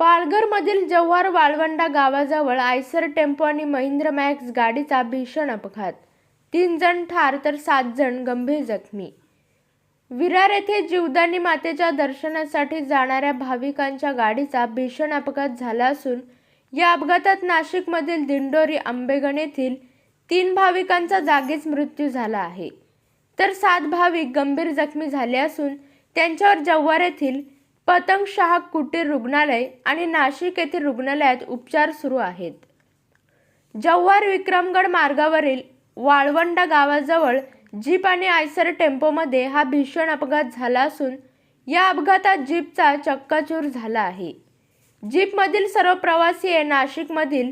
पालघरमधील जव्हार वाळवंडा गावाजवळ IISER tempo आणि Mahindra max गाडीचा भीषण अपघात. तीन जण ठार तर सात जण गंभीर जखमी. विरार येथे जीवदानी मातेच्या दर्शनासाठी जाणाऱ्या भाविकांच्या गाडीचा भीषण अपघात झाला असून या अपघातात नाशिकमधील दिंडोरी आंबेगण येथील तीन भाविकांचा जागीच मृत्यू झाला आहे. तर सात भाविक गंभीर जखमी झाले असून त्यांच्यावर जव्हार येथील पतंग शाह कुटीर रुग्णालय आणि नाशिक येथील रुग्णालयात उपचार सुरू आहेत. जव्हार विक्रमगड मार्गावरील वाळवंडा गावाजवळ जीप आणि आयसर टेम्पोमध्ये हा भीषण अपघात झाला असून या अपघातात जीपचा चक्काचूर झाला आहे. जीपमधील सर्व प्रवासी हे नाशिकमधील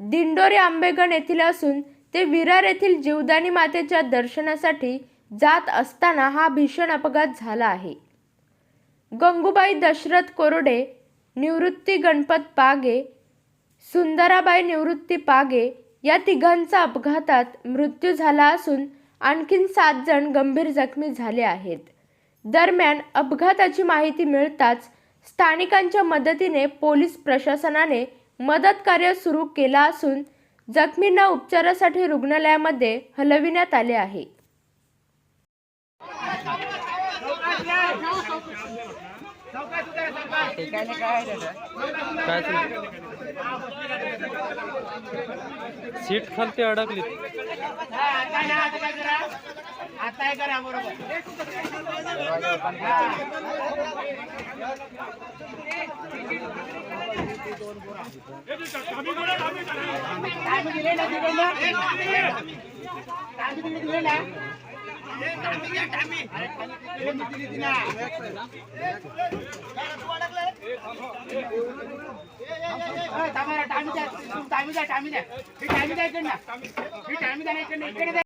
दिंडोरी आंबेगण येथील असून ते विरार येथील जीवदानी मातेच्या दर्शनासाठी जात असताना हा भीषण अपघात झाला आहे. गंगूबाई दशरथ कोरडे निवृत्ती गणपत पागे सुंदराबाई निवृत्ती पागे या तिघांचा अपघातात मृत्यू झाला असून आणखीन सात जण गंभीर जखमी झाले आहेत. दरम्यान अपघाताची माहिती मिळताच स्थानिकांच्या मदतीने पोलीस प्रशासनाने मदत कार्य सुरू केला असून जखमींना उपचारासाठी रुग्णालयामध्ये हलविण्यात आले आहे. काय सीट खालती अडकली. आता टाइम द्या टाइम द्या टाइम द्या. ही द्या इकडनं. ही द्या इकडनं इकडे